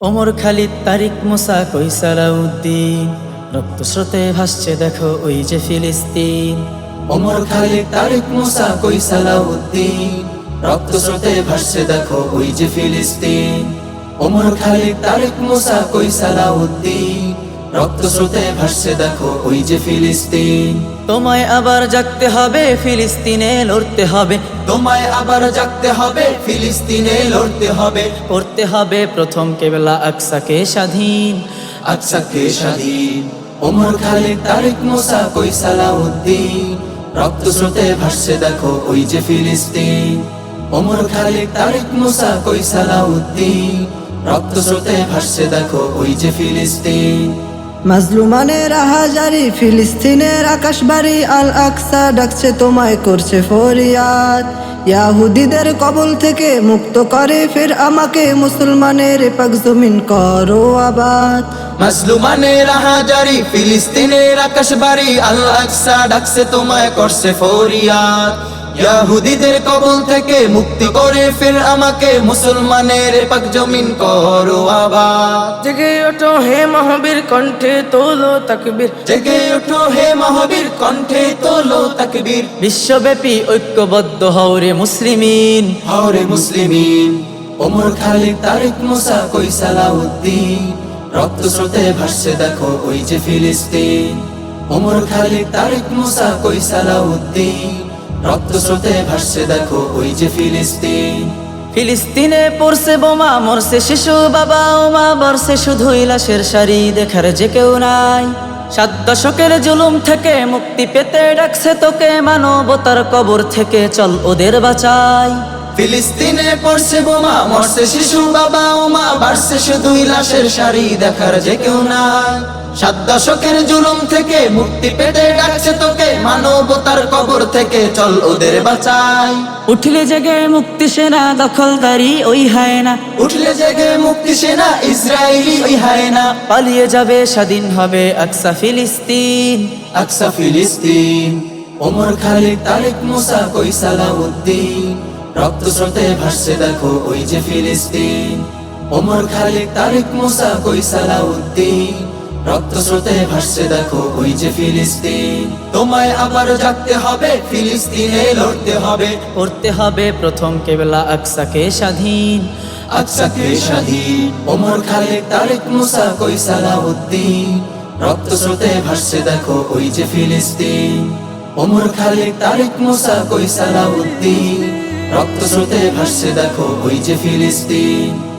ওমর খালিদ তারিক মোসা কৈসালাউদ্দিন রক্ত স্রোতে ভাসছে দেখো ওই যে ফিলিস্তিন। ওমর খালিদ তারিক মোসা কৈসালাউদ্দিন রক্ত স্রোতে ভাসছে দেখো ওই যে ফিলিস্তিন। ওমর খালিদ তারিক মোসা কই সালাউদ্দিন রক্ত স্রোতে ভাসছে দেখো ওই যে ফিলিস্তিন। তোমায় আবার জাগতে হবে ফিলিস্তিনে লড়তে হবে। তোমায় আবার জাগতে হবে ফিলিস্তিনে লড়তে হবে। করতে হবে প্রথম কেবলা আকসাকে স্বাধীন। আকসাকে স্বাধীন। ওমর খালিদ তারিক মুসা কই সালাউদ্দিন রক্ত স্রোতে ভাসছে দেখো ওই যে ফিলিস্তিন। ওমর খালিদ তারিক মুসা কই সালাউদ্দিন রক্ত স্রোতে ভাসছে দেখো ওই যে ফিলিস্তিন। মাজলুমানের আহাজারি, ফিলিস্তিনের আকাশবাড়ি আল আকসা ডাকছে তোমায়, করছে ফরিয়াদ। ইয়াহুদিদের কবল থেকে মুক্ত করে ফের আমাকে মুসলমানের পাক জমিন করো আবাদ। মাজলুমানের হাজারি ফিলিস্তিনের আকাশবাড়ি আল আকসা ডাকছে তোমায়, করছে ফরিয়াদ। ইয়াহুদিদের কবল থেকে মুক্তি করে ফির আমাকে মুসলমানের পাক জমিন করো আবাদ। জেগে ওঠো হে মহাবীর কণ্ঠে তোলো তাকবীর। জেগে ওঠো হে মহাবীর কণ্ঠে তোলো তাকবীর। বিশ্বব্যাপী ঐক্যবদ্ধ হওরে মুসলিমিন। হাওরে মুসলিমিন ওমর খালিদ তারিক মুসা কই সালাউদ্দিন রক্ত স্রোতে ভাসছে দেখো ওই যে ফিলিস্তিন। ওমর খালিদ তারিক মুসা কই সালাউদ্দিন রক্ত স্রোতে ভাসছে দেখো ওই যে ফিলিস্তিন। ফিলিস্তিনে পড়ছে বোমা মরছে শিশু বাবা ও মা বরছে শুধুই লাশের সারি দেখার যে কেউ নাই। সাত দশকের জুলুম থেকে মুক্তি পেতে ডাকছে তোকে মানবতার কবর থেকে চল ওদের বাঁচাই। ফিলিস্তিনে পড়ছে বোমা মরছে শিশু বাবা ও মা বাড়ছে শুধুই লাশের শাড়ি দেখার যে কেউ নাই। সাত দশকের জুলুম থেকে মুক্তি পেতে ডাকছে তোকে মানবতার কবর থেকে চল ওদের বাঁচাই। উঠলে জেগে মুক্তি সেনা দখলদারি ওই হায় না। উঠলে জেগে মুক্তি সেনা ইসরায়েলি ওই হায় না। পালিয়ে যাবে স্বাধীন হবে আকসা ফিলিস্তিন। আকসা ফিলিস্তিন। ওমর খালিদ তারিক মুসা কই সালাউদ্দিন? রক্ত স্রোতে ভাসছে দেখো ওই যে ফিলিস্তিন। ওমর খালিদ তারিক মুসা কই সালাউদ্দিন? রক্ত স্রোতে ভাসছে দেখো ওই যে ফিলিস্তিন। তোমায় আবার জাগতে হবে ফিলিস্তিনে লড়তে হবে। করতে হবে প্রথম কেবলা আকসাকে স্বাধীন। আকসাকে স্বাধীন ওমর খালিদ তারিক মুসা কই সালাউদ্দিন। রক্ত স্রোতে ভাসছে দেখো ওই যে ফিলিস্তিন। ওমর খালিদ তারিক মুসা কই সালাউদ্দিন। রক্ত স্রোতে ভাসছে দেখো ওই যে ফিলিস্তিন।